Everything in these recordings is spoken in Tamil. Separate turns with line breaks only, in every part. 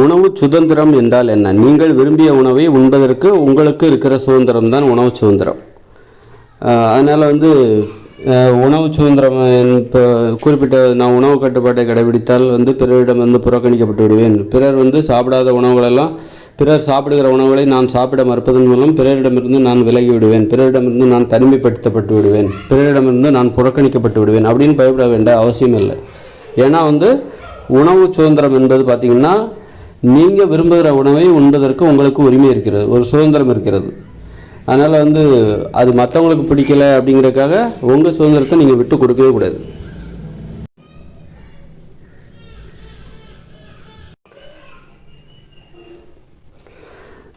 உணவு சுதந்திரம் என்றால் என்ன? நீங்கள் விரும்பிய உணவை உண்பதற்கு உங்களுக்கு இருக்கிற சுதந்திரம் தான் உணவு சுதந்திரம். அதனால் வந்து உணவு சுதந்திரம் இப்போ குறிப்பிட்ட நான் உணவு கட்டுப்பாட்டை கடைபிடித்தால் வந்து பிறரிடம் வந்து புறக்கணிக்கப்பட்டு விடுவேன். பிறர் வந்து சாப்பிடாத உணவுகளெல்லாம் பிறர் சாப்பிடுகிற உணவுகளை நான் சாப்பிட மறுப்பதன் மூலம் பிறரிடமிருந்து நான் விலகி விடுவேன். பிறரிடமிருந்து நான் தனிமைப்படுத்தப்பட்டு விடுவேன். பிறரிடமிருந்து நான் புறக்கணிக்கப்பட்டு விடுவேன் அப்படின்னு பயப்பட வேண்டிய அவசியம் இல்லை. ஏன்னா வந்து உணவு சுதந்திரம் என்பது பார்த்திங்கன்னா நீங்கள் விரும்புகிற உணவை உண்பதற்கு உங்களுக்கு உரிமை இருக்கிறது ஒரு சுதந்திரம் இருக்கிறது. அதனால் வந்து அது மற்றவங்களுக்கு பிடிக்கல அப்படிங்கிறதுக்காக உங்கள் சுதந்திரத்தை நீங்கள் விட்டு கொடுக்கவே கூடாது.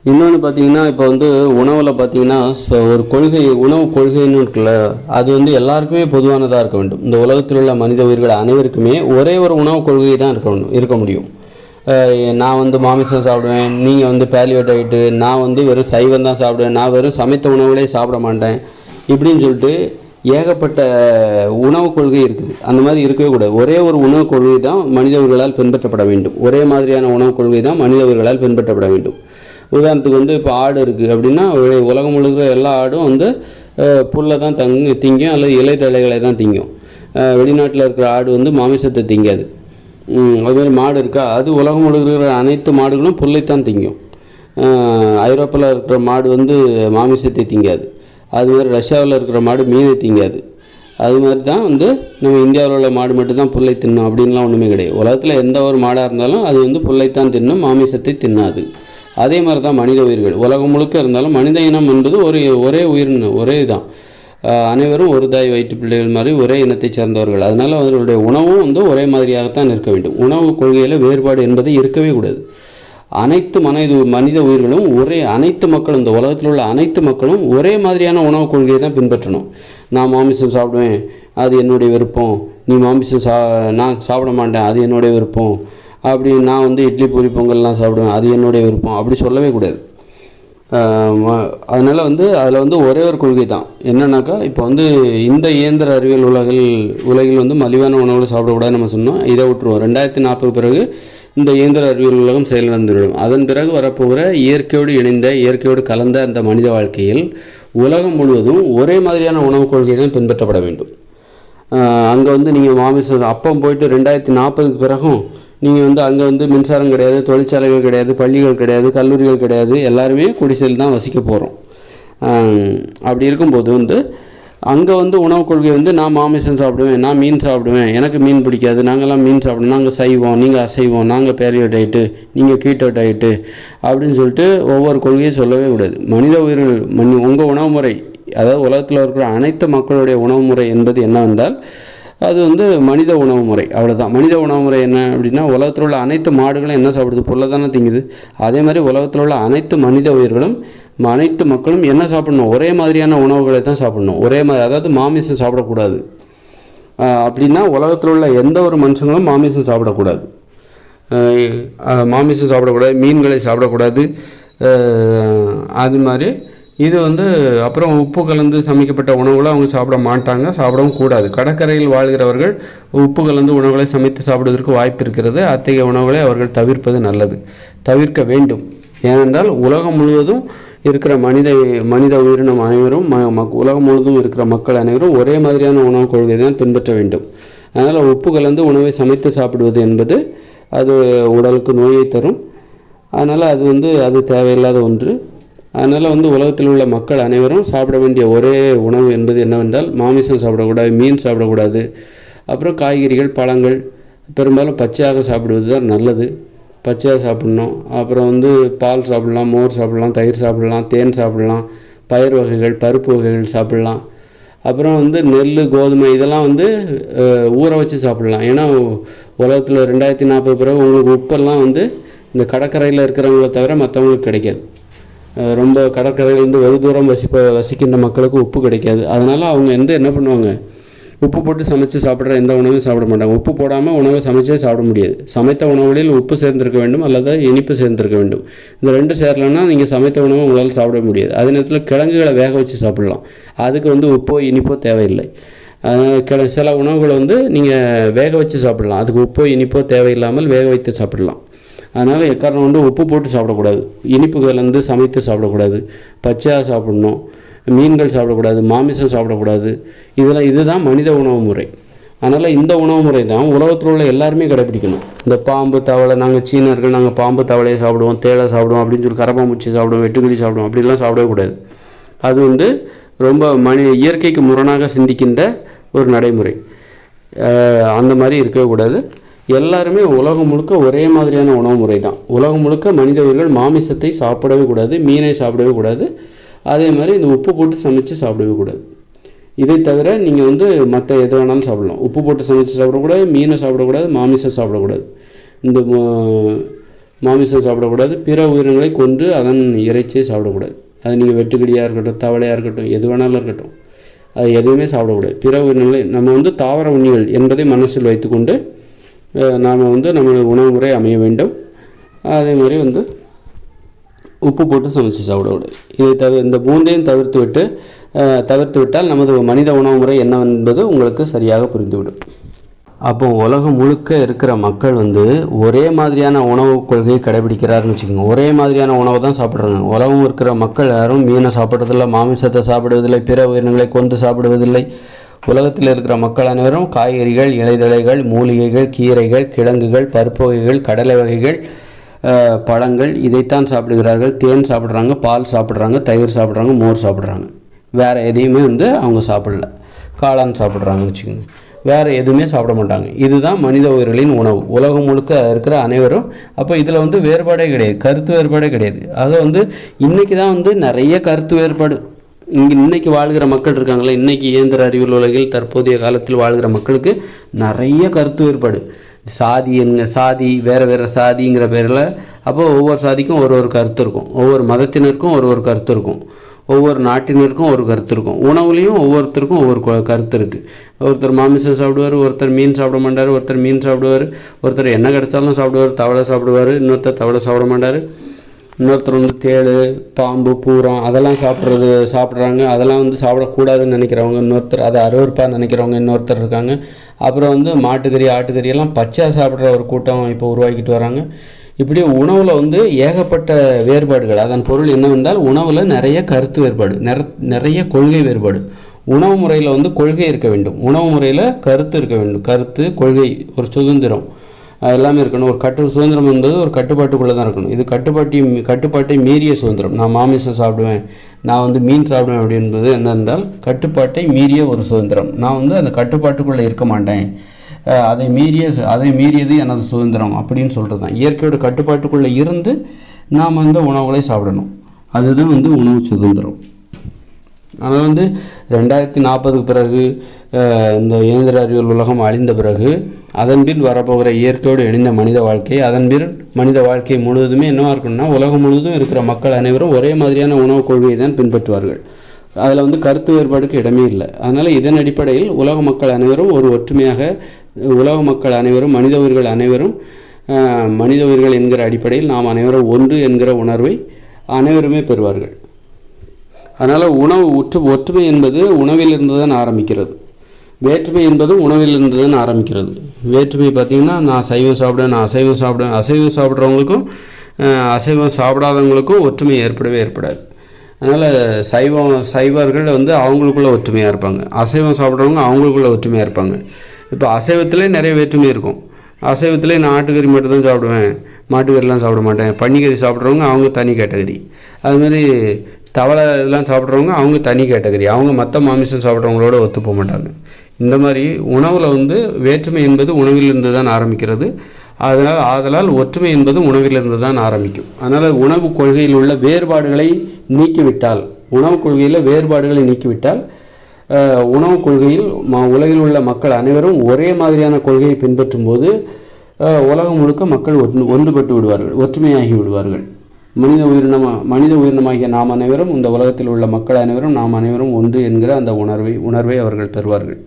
இன்னொன்று பார்த்தீங்கன்னா இப்போ வந்து உணவில் பார்த்தீங்கன்னா ச- ஒரு கொள்கை உணவு கொள்கைன்னு இருக்குல்ல அது வந்து எல்லாருக்குமே பொதுவானதாக இருக்க வேண்டும். இந்த உலகத்தில் உள்ள மனித உயிர்கள் அனைவருக்குமே ஒரே ஒரு உணவு கொள்கை தான் இருக்க வேண்டும் இருக்க முடியும். நான் வந்து மாமிசம் சாப்பிடுவேன் நீங்கள் வந்து பேலியோ டயட்டு நான் வந்து வெறும் சைவம் தான் சாப்பிடுவேன் நான் வெறும் சமைத்த உணவுகளே சாப்பிட மாட்டேன். இப்படின்னு சொல்லிட்டு ஏகப்பட்ட உணவுக் கொள்கை இருக்குது. அந்த மாதிரி இருக்கவே கூடாது. ஒரே ஒரு உணவு கொள்கை தான் மனிதவர்களால் பின்பற்றப்பட வேண்டும். ஒரே மாதிரியான உணவு கொள்கை தான் மனிதவர்களால் பின்பற்றப்பட வேண்டும். உதாரணத்துக்கு வந்து இப்போ ஆடு இருக்குது அப்படின்னா உலகம் முழுக்கிற எல்லா ஆடும் வந்து புல்லை தான் தங்கு திங்கும் அல்லது இலை தழைகளை தான் திங்கும். வெளிநாட்டில் இருக்கிற ஆடு வந்து மாமிசத்தை திங்காது. அதுமாரி மாடு இருக்கா? அது உலகம் முழுக்க இருக்கிற அனைத்து மாடுகளும் புல்லைத்தான் திங்கும். ஐரோப்பாவில் இருக்கிற மாடு வந்து மாமிசத்தை திங்காது. அது மாதிரி ரஷ்யாவில் இருக்கிற மாடு மீனை திங்காது. அது மாதிரி தான் வந்து நம்ம இந்தியாவில் உள்ள மாடு மட்டும்தான் புல்லை தின்னும் அப்படின்லாம் ஒன்றுமே கிடையாது. உலகத்தில் எந்த ஒரு மாடாக இருந்தாலும் அது வந்து புல்லைத்தான் தின்னும் மாமிசத்தை தின்னாது. அதே மாதிரி தான் மனித உயிர்கள். உலகம் முழுக்க இருந்தாலும் மனித இனம் என்பது ஒரு ஒரே உயிரின ஒரே தான் அனைவரும் ஒரு தாய் வயிற்று பிள்ளைகள் மாதிரி ஒரே இனத்தைச் சேர்ந்தவர்கள். அதனால் அவர்களுடைய உணவும் வந்து ஒரே மாதிரியாகத்தான் இருக்க வேண்டும். உணவு கொள்கையில் வேறுபாடு என்பது இருக்கவே கூடாது. அனைத்து மனித மனித உயிர்களும் ஒரே அனைத்து மக்களும் இந்த உலகத்தில் உள்ள அனைத்து மக்களும் ஒரே மாதிரியான உணவுக் கொள்கையை தான் பின்பற்றணும். நான் மாமிசம் சாப்பிடுவேன் அது என்னுடைய விருப்பம். நீ மாமிசம் சா நான் சாப்பிட மாட்டேன் அது என்னுடைய விருப்பம். அப்படி நான் வந்து இட்லி பூரி பொங்கல்லாம் சாப்பிடுவேன் அது என்னுடைய விருப்பம். அப்படி சொல்லவே கூடாது. அதனால் வந்து அதில் வந்து ஒரே ஒரு கொள்கை தான் என்னன்னாக்கா இப்போ வந்து இந்த இயந்திர அறிவியல் உலகில் உலகில் வந்து மலிவான உணவுகளை சாப்பிடக்கூடாதுன்னு நம்ம சொன்னோம். இதை விட்டுருவோம். ரெண்டாயிரத்தி நாற்பது பிறகு இந்த இயந்திர அறிவியல் உலகம் செயலிழந்துவிடும். அதன் பிறகு வரப்போகிற இயற்கையோடு இணைந்த இயற்கையோடு கலந்த அந்த மனித வாழ்க்கையில் உலகம் முழுவதும் ஒரே மாதிரியான உணவுக் கொள்கை தான் பின்பற்றப்பட வேண்டும். அங்கே வந்து நீங்கள் மாமிசம் அப்பம் போயிட்டு ரெண்டாயிரத்தி நாற்பதுக்கு பிறகும் நீங்கள் வந்து அங்கே வந்து மின்சாரம் கிடையாது தொழிற்சாலைகள் கிடையாது பள்ளிகள் கிடையாது கல்லூரிகள் கிடையாது எல்லாருமே குடிசையில் தான் வசிக்க போகிறோம் அப்படி இருக்கும்போது வந்து அங்கே வந்து உணவுக் கொள்கை வந்து நான் மாமிசம் சாப்பிடுவேன் நான் மீன் சாப்பிடுவேன் எனக்கு மீன் பிடிக்காது நாங்கள்லாம் மீன் சாப்பிடுவோம் நாங்கள் சைவோம் நீங்கள் அசைவோம் நாங்கள் பேரியோ டயட்டு நீங்கள் கீட்டோ டயட்டு அப்படின்னு சொல்லிட்டு ஒவ்வொரு கொள்கையும் சொல்லவே கூடாது. மனித உயிர்கள் மனி உங்கள் உணவு முறை அதாவது உலகத்தில் இருக்கிற அனைத்து மக்களுடைய உணவு முறை என்பது என்னவென்றால் அது வந்து மனித உணவு முறை அவ்வளோதான் மனித உணவு முறை என்ன அப்படின்னா உலகத்தில் உள்ள அனைத்து மாடுகளும் என்ன சாப்பிடுது? பொருளை தானே திங்குது. அதே மாதிரி உலகத்தில் உள்ள அனைத்து மனித உயிர்களும் அனைத்து மக்களும் என்ன சாப்பிடணும்? ஒரே மாதிரியான உணவுகளை தான் சாப்பிடணும். ஒரே மாதிரி அதாவது மாமிசம் சாப்பிடக்கூடாது. அப்படின்னா உலகத்தில் உள்ள எந்த ஒரு மனுஷங்களும் மாமிசம் சாப்பிடக்கூடாது. மாமிசம் சாப்பிடக்கூடாது மீன்களை சாப்பிடக்கூடாது. அது மாதிரி இது வந்து அப்புறம் உப்பு கலந்து சமைக்கப்பட்ட உணவுகளை அவங்க சாப்பிட மாட்டாங்க சாப்பிடவும் கூடாது. கடற்கரையில் வாழ்கிறவர்கள் உப்பு கலந்து உணவுகளை சமைத்து சாப்பிடுவதற்கு வாய்ப்பு இருக்கிறது. அத்தகைய உணவுகளை அவர்கள் தவிர்ப்பது நல்லது. தவிர்க்க வேண்டும். ஏனென்றால் உலகம் முழுவதும் இருக்கிற மனித மனித உயிரினம் அனைவரும் ம மக்- உலகம் முழுவதும் இருக்கிற மக்கள் அனைவரும் ஒரே மாதிரியான உணவு கொள்கை தான் பின்பற்ற வேண்டும். அதனால் உப்பு கலந்து உணவை சமைத்து சாப்பிடுவது என்பது அது உடலுக்கு நோயை தரும். அதனால் அது வந்து அது தேவையில்லாத ஒன்று. அதனால் வந்து உலகத்தில் உள்ள மக்கள் அனைவரும் சாப்பிட வேண்டிய ஒரே உணவு என்பது என்னவென்றால் மாமிசம் சாப்பிடக்கூடாது மீன் சாப்பிடக்கூடாது அப்புறம் காய்கறிகள் பழங்கள். பெரும்பாலும் பச்சையாக சாப்பிடுவது தான் நல்லது. பச்சையாக சாப்பிட்ணும். அப்புறம் வந்து பால் சாப்பிட்லாம் மோர் சாப்பிட்லாம் தயிர் சாப்பிட்லாம் தேன் சாப்பிட்லாம் பயிர் வகைகள் பருப்பு வகைகள் சாப்பிட்லாம். அப்புறம் வந்து நெல் கோதுமை இதெல்லாம் வந்து ஊற வச்சு சாப்பிட்லாம். ஏன்னா உலகத்தில் ரெண்டாயிரத்தி நாற்பது பிறகு உங்களுக்கு உப்பெல்லாம் வந்து இந்த கடற்கரையில் இருக்கிறவங்கள தவிர மற்றவங்களுக்கு கிடைக்காது. ரொம்ப கடற்கரையிலேருந்து வெகு தூரம் வசிப்ப வசிக்கின்ற மக்களுக்கு உப்பு கிடைக்காது. அதனால் அவங்க வந்து என்ன பண்ணுவாங்க? உப்பு போட்டு சமைச்சு சாப்பிட்ற எந்த உணவும் சாப்பிட மாட்டாங்க. உப்பு போடாமல் உணவை சமைச்சே சாப்பிட முடியாது. சமைத்த உணவுகளில் உப்பு சேர்ந்திருக்க வேண்டும் அல்லது இனிப்பு சேர்ந்திருக்க வேண்டும். இந்த ரெண்டு சேரலன்னா நீங்கள் சமைத்த உணவை உங்களால் சாப்பிட முடியாது. அதே நேரத்தில் கிழங்குகளை வேக வச்சு சாப்பிடலாம். அதுக்கு வந்து உப்போ இனிப்போ தேவையில்லை. சில உணவுகளை வந்து நீங்கள் வேக வச்சு சாப்பிடலாம். அதுக்கு உப்போ இனிப்போ தேவையில்லாமல் வேக வைத்து சாப்பிடலாம். அதனால் எக்காரணம் வந்து உப்பு போட்டு சாப்பிடக்கூடாது. இனிப்பு கலந்து சமைத்து சாப்பிடக்கூடாது. பச்சையாக சாப்பிடணும். மீன்கள் சாப்பிடக்கூடாது. மாமிசம் சாப்பிடக்கூடாது. இதெல்லாம் இதுதான் மனித உணவு முறை. அதனால் இந்த உணவு முறை தான் உலகத்தில் உள்ள எல்லாருமே கடைப்பிடிக்கணும். இந்த பாம்பு தவளை நாங்கள் சீனர்கள் நாங்கள் பாம்பு தவளையை சாப்பிடுவோம் தேளை சாப்பிடுவோம் அப்படின்னு சொல்லி கரப்பாம்பூச்சி சாப்பிடுவோம் வெட்டுக்கிளி சாப்பிடுவோம் அப்படிலாம் சாப்பிடவே கூடாது. அது வந்து ரொம்ப மனி இயற்கைக்கு முரணாக சிந்திக்கின்ற ஒரு நடைமுறை. அந்த மாதிரி இருக்கவே கூடாது. எல்லாருமே உலகம் முழுக்க ஒரே மாதிரியான உணவு முறை தான் உலகம் முழுக்க மனித உயிர்கள் மாமிசத்தை சாப்பிடவே கூடாது மீனை சாப்பிடவே கூடாது. அதே மாதிரி இந்த உப்பு போட்டு சமைச்சு சாப்பிடவே கூடாது. இதை தவிர நீங்கள் வந்து மற்ற எது வேணாலும் சாப்பிடலாம். உப்பு போட்டு சமைச்சு சாப்பிடக்கூடாது மீனை சாப்பிடக்கூடாது மாமிசம் சாப்பிடக்கூடாது. இந்த மா- மாமிசம் சாப்பிடக்கூடாது. பிற உயிரினங்களை கொன்று அதன் இறைச்சியை சாப்பிடக்கூடாது. அது நீங்கள் வெட்டுக்கடியாக இருக்கட்டும் தவளையாக இருக்கட்டும் எது வேணாலும் இருக்கட்டும். அது எதுவுமே சாப்பிடக்கூடாது. பிற உயிரினங்களை நம்ம வந்து தாவர உண்ணிகள் என்பதை மனசில் வைத்துக்கொண்டு நாம் வந்து நம்மளுடைய உணவு முறை அமைய வேண்டும். அதே மாதிரி வந்து உப்பு போட்டு சமைச்சு சாப்பிடக்கூடாது. இதை தவிர இந்த மூன்றையும் தவிர்த்து விட்டு தவிர்த்து விட்டால் நமது மனித உணவு முறை என்ன என்பது உங்களுக்கு சரியாக புரிந்துவிடும். அப்போ உலகம் முழுக்க இருக்கிற மக்கள் வந்து ஒரே மாதிரியான உணவு கொள்கையை கடைபிடிக்கிறாருன்னு வச்சுக்கோங்க. ஒரே மாதிரியான உணவை தான் சாப்பிட்றாங்க. உலகம் இருக்கிற மக்கள் யாரும் மீனை சாப்பிட்றதில்லை மாமிசத்தை சாப்பிடுவதில்லை பிற உயிரினங்களை கொண்டு சாப்பிடுவதில்லை. உலகத்தில் இருக்கிற மக்கள் அனைவரும் காய்கறிகள் இலைதழைகள் மூலிகைகள் கீரைகள் கிழங்குகள் பருப்பு வகைகள் கடலை வகைகள் பழங்கள் இதைத்தான் சாப்பிடுகிறார்கள். தேன் சாப்பிட்றாங்க பால் சாப்பிட்றாங்க தயிர் சாப்பிட்றாங்க மோர் சாப்பிட்றாங்க. வேறு எதையுமே வந்து அவங்க சாப்பிடல. காளான் சாப்பிட்றாங்கன்னு வச்சுக்கோங்க. வேறு எதுவுமே சாப்பிட மாட்டாங்க. இதுதான் மனித உயிர்களின் உணவு. உலகம் முழுக்க இருக்கிற அனைவரும் அப்போ இதில் வந்து வேறுபாடே கிடையாது. கருத்து வேறுபாடே கிடையாது. அதை வந்து இன்றைக்கி தான் வந்து நிறைய கருத்து வேறுபாடு. இங்கே இன்றைக்கி வாழ்கிற மக்கள் இருக்காங்களே இன்றைக்கி இயந்திர அறிவியல் உலகில் தற்போதைய காலத்தில் வாழ்கிற மக்களுக்கு நிறைய கருத்து வேறுபாடு. சாதி என்ன சாதி வேறு வேறு சாதிங்கிற பேரில் அப்போ ஒவ்வொரு சாதிக்கும் ஒரு ஒரு கருத்து இருக்கும். ஒவ்வொரு மதத்தினருக்கும் ஒரு ஒரு கருத்து இருக்கும். ஒவ்வொரு நாட்டினருக்கும் ஒரு கருத்து இருக்கும். உணவுலேயும் ஒவ்வொருத்தருக்கும் ஒவ்வொரு கருத்து இருக்குது ஒருத்தர் மாமிசம் சாப்பிடுவார் ஒருத்தர் மீன் சாப்பிட மாட்டார் ஒருத்தர் மீன் சாப்பிடுவார் ஒருத்தர் என்ன கிடைச்சாலும் சாப்பிடுவார் தவளை சாப்பிடுவார் இன்னொருத்தர் தவளை சாப்பிட மாட்டார். இன்னொருத்தர் வந்து தேடு பாம்பு பூரம் அதெல்லாம் சாப்பிட்றது சாப்பிட்றாங்க. அதெல்லாம் வந்து சாப்பிடக்கூடாதுன்னு நினைக்கிறவங்க இன்னொருத்தர் அதை அருவருப்பாக நினைக்கிறவங்க இன்னொருத்தர் இருக்காங்க. அப்புறம் வந்து மாட்டுக்கறி ஆட்டுக்கறி எல்லாம் பச்சையாக சாப்பிட்ற ஒரு கூட்டம் இப்போ உருவாக்கிட்டு வராங்க. இப்படி உணவில் வந்து ஏகப்பட்ட வேறுபாடுகள். அதன் பொருள் என்னவென்றால் உணவில் நிறைய கருத்து வேறுபாடு நிற நிறைய கொள்கை வேறுபாடு. உணவு முறையில் வந்து கொள்கை இருக்க வேண்டும். உணவு முறையில் கருத்து இருக்க வேண்டும். கருத்து கொள்கை ஒரு சுதந்திரம். அது எல்லாமே இருக்கணும். ஒரு கட்டு சுதந்திரம் என்பது ஒரு கட்டுப்பாட்டுக்குள்ளே தான் இருக்கணும். இது கட்டுப்பாட்டி கட்டுப்பாட்டை மீறிய சுதந்திரம். நான் மாமிசம் சாப்பிடுவேன் நான் வந்து மீன் சாப்பிடுவேன் அப்படின்றது என்னென்றால் கட்டுப்பாட்டை மீறிய ஒரு சுதந்திரம். நான் வந்து அந்த கட்டுப்பாட்டுக்குள்ளே இருக்க மாட்டேன். அதை மீறிய அதை மீறியது எனது சுதந்திரம் அப்படின்னு சொல்கிறது தான் இயற்கையோட கட்டுப்பாட்டுக்குள்ளே இருந்து நாம் வந்து உணவுகளை சாப்பிடணும். அதுதான் வந்து உணவு சுதந்திரம். ஆனால் வந்து ரெண்டாயிரத்தி நாற்பதுக்கு பிறகு இந்த இயந்திர அறிவியல் உலகம் அழிந்த பிறகு அதன்பின் வரப்போகிற இயற்கையோடு இணைந்த மனித வாழ்க்கை அதன்பின் மனித வாழ்க்கை முழுவதுமே என்னவாக இருக்கும்னா உலகம் முழுவதும் இருக்கிற மக்கள் அனைவரும் ஒரே மாதிரியான உணவுக் கொள்கையை தான் பின்பற்றுவார்கள். அதில் வந்து கருத்து வேறுபாடுக்கு இடமே இல்லை. அதனால் இதன் அடிப்படையில் உலக மக்கள் அனைவரும் ஒரு ஒற்றுமையாக உலக மக்கள் அனைவரும் மனித உயிர்கள் அனைவரும் மனித உயிர்கள் என்கிற அடிப்படையில் நாம் அனைவரும் ஒன்று என்கிற உணர்வை அனைவருமே பெறுவார்கள். அதனால் உணவு உற்று ஒற்றுமை என்பது உணவிலிருந்து தான் ஆரம்பிக்கிறது. வேற்றுமை என்பது உணவிலிருந்து தான் ஆரம்பிக்கிறது. வேற்றுமை பார்த்திங்கன்னா நான் சைவம் சாப்பிடுவேன் நான் அசைவம் சாப்பிடுவேன். அசைவம் சாப்பிட்றவங்களுக்கும் அசைவம் சாப்பிடாதவங்களுக்கும் ஒற்றுமை ஏற்படவே ஏற்படாது. அதனால் சைவம் சைவர்கள் வந்து அவங்களுக்குள்ளே ஒற்றுமையாக இருப்பாங்க. அசைவம் சாப்பிட்றவங்க அவங்களுக்குள்ள ஒற்றுமையாக இருப்பாங்க. இப்போ அசைவத்திலே நிறைய வேற்றுமை இருக்கும். அசைவத்திலே நான் ஆட்டுக்கறி மட்டும் தான் சாப்பிடுவேன் மாட்டுக்கறிலாம் சாப்பிட மாட்டேன். பன்னிக்கறி சாப்பிட்றவங்க அவங்க தனி கேட்டகரி. அதுமாதிரி தவளை இதெல்லாம் சாப்பிட்றவங்க அவங்க தனி கேட்டகரி. அவங்க மற்ற மாமிசம் சாப்பிட்றவங்களோட ஒத்து போக மாட்டாங்க. இந்த மாதிரி உணவில் வந்து வேற்றுமை என்பது உணவிலிருந்து தான் ஆரம்பிக்கிறது. அதனால் ஆதலால் ஒற்றுமை என்பது உணவிலிருந்து தான் ஆரம்பிக்கும். அதனால் உணவு கொள்கையில் உள்ள வேறுபாடுகளை நீக்கிவிட்டால் உணவு கொள்கையில் வேறுபாடுகளை நீக்கிவிட்டால் உணவு கொள்கையில் ம உலகில் உள்ள மக்கள் அனைவரும் ஒரே மாதிரியான கொள்கையை பின்பற்றும் போது உலகம் முழுக்க மக்கள் ஒன்று ஒன்றுபட்டு விடுவார்கள் ஒற்றுமையாகி விடுவார்கள். மனித உயிரினம் மனித உயிரினமாகிய நாம் அனைவரும் இந்த உலகத்தில் உள்ள மக்கள் அனைவரும் நாம் அனைவரும் ஒன்று என்கிற அந்த உணர்வை உணர்வை அவர்கள் தருவார்கள்.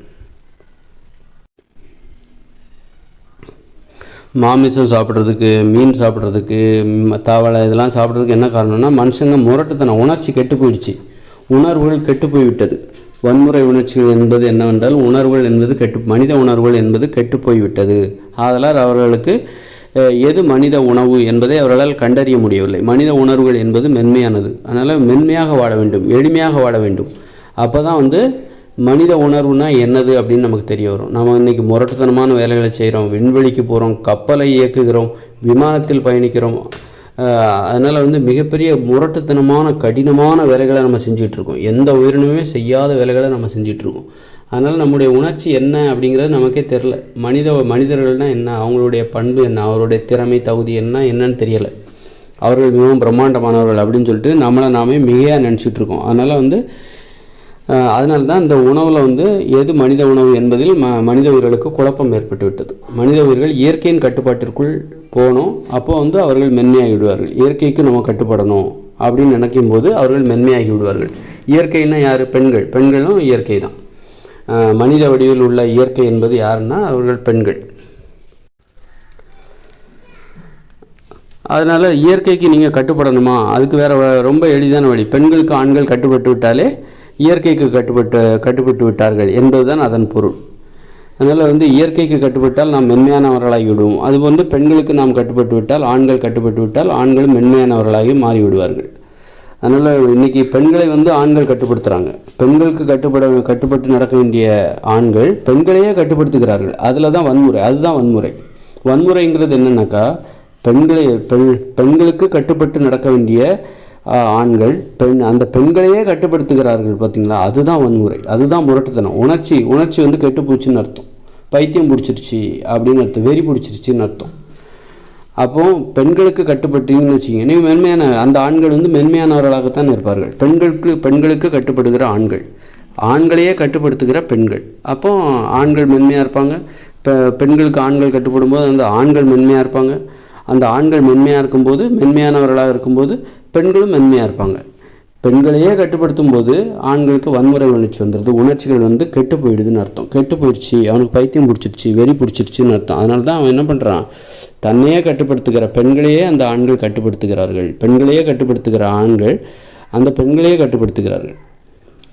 மாமிசம் சாப்பிட்றதுக்கு மீன் சாப்பிட்றதுக்கு தாவளை இதெல்லாம் சாப்பிட்றதுக்கு என்ன காரணம்னா மனுஷங்க முரட்டுத்தனம் உணர்ச்சி கெட்டு போயிடுச்சு. உணர்வுகள் கெட்டு போய்விட்டது. வன்முறை உணர்ச்சிகள் என்பது என்னவென்றால் உணர்வுகள் என்பது கெட்டு மனித உணர்வுகள் என்பது கெட்டு போய்விட்டது. ஆதலால் அவர்களுக்கு எது மனித உணவு என்பதை அவர்களால் கண்டறிய முடியவில்லை. மனித உணர்வுகள் என்பது மென்மையானது. அதனால் மென்மையாக வாழ வேண்டும் எளிமையாக வாழ வேண்டும். அப்போ தான் வந்து மனித உணர்வுனா என்னது அப்படின்னு நமக்கு தெரிய வரும். நம்ம இன்றைக்கி முரட்டுத்தனமான வேலைகளை செய்கிறோம் விண்வெளிக்கு போகிறோம் கப்பலை இயக்குகிறோம் விமானத்தில் பயணிக்கிறோம். அதனால் வந்து மிகப்பெரிய முரட்டுத்தனமான கடினமான வேலைகளை நம்ம செஞ்சிட்ருக்கோம் எந்த உயிரினமே செய்யாத வேலைகளை நம்ம செஞ்சிட்ருக்கோம் அதனால் நம்முடைய உணர்ச்சி என்ன அப்படிங்கிறது நமக்கே தெரில மனித மனிதர்கள்னால் என்ன? அவங்களுடைய பண்பு என்ன? அவருடைய திறமை தகுதி என்ன? என்னன்னு தெரியலை. அவர்கள் மிகவும் பிரம்மாண்டமானவர்கள் அப்படின்னு சொல்லிட்டு நம்மளை நாமே மிகையாக நினச்சிட்டு இருக்கோம். அதனால் வந்து அதனால தான் இந்த உணவில் வந்து எது மனித உணவு என்பதில் ம மனித உயிர்களுக்கு குழப்பம் ஏற்பட்டு விட்டது. மனித உயிர்கள் இயற்கையின் கட்டுப்பாட்டிற்குள் போனோம். அப்போ வந்து அவர்கள் மென்மையாகி விடுவார்கள் இயற்கைக்கு நம்ம கட்டுப்படணும் அப்படின்னு நினைக்கும் போது அவர்கள் மென்மையாகி விடுவார்கள் இயற்கைன்னா யார்? பெண்கள். பெண்களும் இயற்கை தான் மனித வடிவில் உள்ள இயற்கை என்பது யாருன்னா அவர்கள் பெண்கள். அதனால் இயற்கைக்கு நீங்கள் கட்டுப்படணுமா? அதுக்கு வேறு ரொம்ப எளிதான வழி. பெண்களுக்கு ஆண்கள் கட்டுப்பட்டு விட்டாலே இயற்கைக்கு கட்டுப்பட்டு கட்டுப்பட்டு விட்டார்கள் என்பதுதான் அதன் பொருள். அதனால் வந்து இயற்கைக்கு கட்டுப்பட்டால் நாம் மென்மையானவர்களாகி விடுவோம் அது வந்து பெண்களுக்கு நாம் கட்டுப்பட்டு விட்டால் ஆண்கள் கட்டுப்பட்டு விட்டால் ஆண்களும் மென்மையானவர்களாகி மாறிவிடுவார்கள். அதனால் இன்றைக்கி பெண்களை வந்து ஆண்கள் கட்டுப்படுத்துகிறாங்க பெண்களுக்கு கட்டுப்பட கட்டுப்பட்டு நடக்க வேண்டிய ஆண்கள் பெண்களையே கட்டுப்படுத்துகிறார்கள். அதில் தான் வன்முறை அதுதான் வன்முறை. வன்முறைங்கிறது என்னென்னாக்கா பெண்களை பெண் பெண்களுக்கு கட்டுப்பட்டு நடக்க வேண்டிய ஆண்கள் பெண் அந்த பெண்களையே கட்டுப்படுத்துகிறார்கள் பார்த்தீங்களா அதுதான் வன்முறை அதுதான் முரட்டுத்தனம். உணர்ச்சி உணர்ச்சி வந்து கெட்டு போச்சுன்னு அர்த்தம். பைத்தியம் பிடிச்சிருச்சு அப்படின்னு அர்த்தம் வெறி பிடிச்சிருச்சின்னு அர்த்தம். அப்போ பெண்களுக்கு கட்டுப்பட்டீங்கன்னு வச்சிங்கன்னா மென்மையான அந்த ஆண்கள் வந்து மென்மையானவர்களாகத்தான் இருப்பார்கள். பெண்களுக்கு பெண்களுக்கு கட்டுப்படுகிற ஆண்கள். ஆண்களையே கட்டுப்படுத்துகிற பெண்கள். அப்போ ஆண்கள் மென்மையாக இருப்பாங்க. இப்போ பெண்களுக்கு ஆண்கள் கட்டுப்படும் போது அந்த ஆண்கள் மென்மையாக இருப்பாங்க. அந்த ஆண்கள் மென்மையாக இருக்கும்போது மென்மையானவர்களாக இருக்கும்போது பெண்களும் மென்மையாக இருப்பாங்க. பெண்களையே கட்டுப்படுத்தும் போது ஆண்களுக்கு வன்முறை உணர்ச்சி வந்துடுது உணர்ச்சிகள் வந்து கெட்டு போயிடுதுன்னு அர்த்தம். கெட்டு போயிடுச்சு. அவனுக்கு பைத்தியம் பிடிச்சிருச்சு வெறி பிடிச்சிருச்சுன்னு அர்த்தம். அதனால தான் அவன் என்ன பண்ணுறான் தன்னையே கட்டுப்படுத்துகிற பெண்களையே அந்த ஆண்கள் கட்டுப்படுத்துகிறார்கள். பெண்களையே கட்டுப்படுத்துகிற ஆண்கள் அந்த பெண்களையே கட்டுப்படுத்துகிறார்கள்.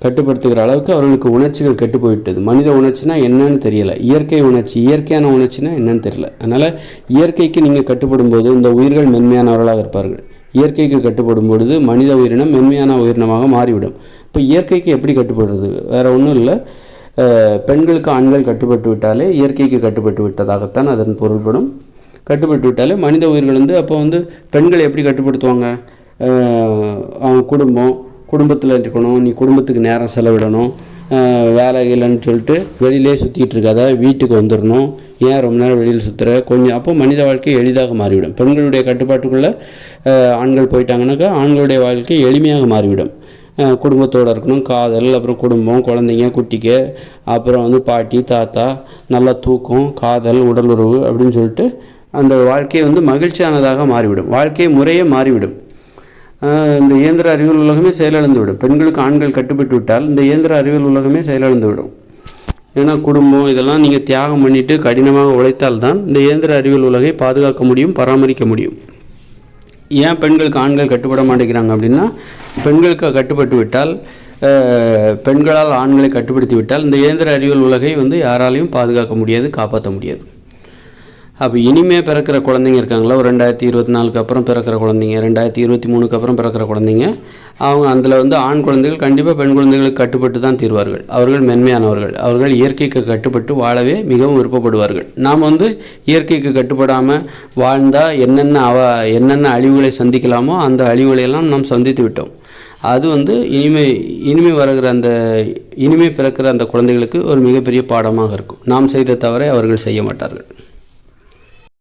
கட்டுப்படுத்துகிற அளவுக்கு அவர்களுக்கு உணர்ச்சிகள் கெட்டு போயிட்டது. மனித உணர்ச்சினா என்னன்னு தெரியல. இயற்கை உணர்ச்சி இயற்கையான உணர்ச்சினா என்னன்னு தெரியல. அதனால் இயற்கைக்கு நீங்கள் கட்டுப்படும் போது இந்த உயிர்கள் மென்மையானவர்களாக இருப்பார்கள். இயற்கைக்கு கட்டுப்படும் பொழுது மனித உயிரினம் மென்மையான உயிரினமாக மாறிவிடும். இப்போ இயற்கைக்கு எப்படி கட்டுப்படுறது? வேறு ஒன்றும் இல்லை. பெண்களுக்கு ஆண்கள் கட்டுப்பட்டு விட்டாலே இயற்கைக்கு கட்டுப்பட்டு விட்டதாகத்தான் அதன் பொருள்படும். கட்டுப்பட்டு விட்டாலே மனித உயிர்கள் வந்து அப்போ வந்து பெண்களை எப்படி கட்டுப்படுத்துவாங்க? அவங்க குடும்பம் குடும்பத்தில் இருக்கணும் நீ குடும்பத்துக்கு நேரம் செலவிடணும் வேலை இல்லைன்னு சொல்லிட்டு வெளியிலே சுற்றிட்டு இருக்காத வீட்டுக்கு வந்துடணும் ஏன் ரொம்ப நேரம் வெளியில் சுற்றுற கொஞ்சம் அப்போ மனித வாழ்க்கை எளிதாக மாறிவிடும். பெண்களுடைய கட்டுப்பாட்டுக்குள்ளே ஆண்கள் போயிட்டாங்கன்னாக்கா ஆண்களுடைய வாழ்க்கை எளிமையாக மாறிவிடும். குடும்பத்தோடு குடும்பத்தோட இருக்கணும் காதல் அப்புறம் குடும்பம் குழந்தைங்க குட்டிக்கு அப்புறம் வந்து பாட்டி தாத்தா நல்ல தூக்கம் காதல் உடல் உறவு அப்படின்னு சொல்லிட்டு அந்த வாழ்க்கை வந்து மகிழ்ச்சியானதாக மாறிவிடும். வாழ்க்கை முறையே மாறிவிடும். இந்த இயந்திர அறிவியல் உலகமே செயலிழந்து விடும் பெண்களுக்கு ஆண்கள் கட்டுப்பட்டு விட்டால் இந்த இயந்திர அறிவியல் உலகமே செயலிழந்து விடும் ஏன்னா குடும்பம் இதெல்லாம் நீங்கள் தியாகம் பண்ணிவிட்டு கடினமாக உழைத்தால்தான் இந்த இயந்திர அறிவியல் உலகை பாதுகாக்க முடியும் பராமரிக்க முடியும். ஏன் பெண்களுக்கு ஆண்கள் கட்டுப்பட மாட்டேங்கிறாங்க அப்படின்னா பெண்களுக்கு கட்டுப்பட்டு விட்டால் பெண்களால் ஆண்களை கட்டுப்படுத்தி விட்டால் இந்த இயந்திர அறிவியல் உலகை வந்து யாராலையும் பாதுகாக்க முடியாது காப்பாற்ற முடியாது. அப்போ இனிமே பிறக்கிற குழந்தைங்க இருக்காங்களா? ஒரு ரெண்டாயிரத்தி இருபத்தி நாலுக்கு அப்புறம் பிறக்கிற குழந்தைங்க ரெண்டாயிரத்தி இருபத்தி மூணுக்கு அப்புறம் பிறக்கிற குழந்தைங்க அவங்க அதில் வந்து ஆண் குழந்தைகள் கண்டிப்பாக பெண் குழந்தைகளுக்கு கட்டுப்பட்டு தான் தீர்வார்கள். அவர்கள் மென்மையானவர்கள். அவர்கள் இயற்கைக்கு கட்டுப்பட்டு வாழவே மிகவும் விருப்பப்படுவார்கள். நாம் வந்து இயற்கைக்கு கட்டுப்படாமல் வாழ்ந்தால் என்னென்ன அவ என்னென்ன அழிவுகளை சந்திக்கலாமோ அந்த அழிவுகளை எல்லாம் நாம் சந்தித்து விட்டோம். அது வந்து இனிமே இனிமே வருகிற அந்த இனிமே பிறக்கிற அந்த குழந்தைகளுக்கு ஒரு மிகப்பெரிய பாடமாக இருக்கும். நாம் செய்த தவறை அவர்கள் செய்ய மாட்டார்கள்.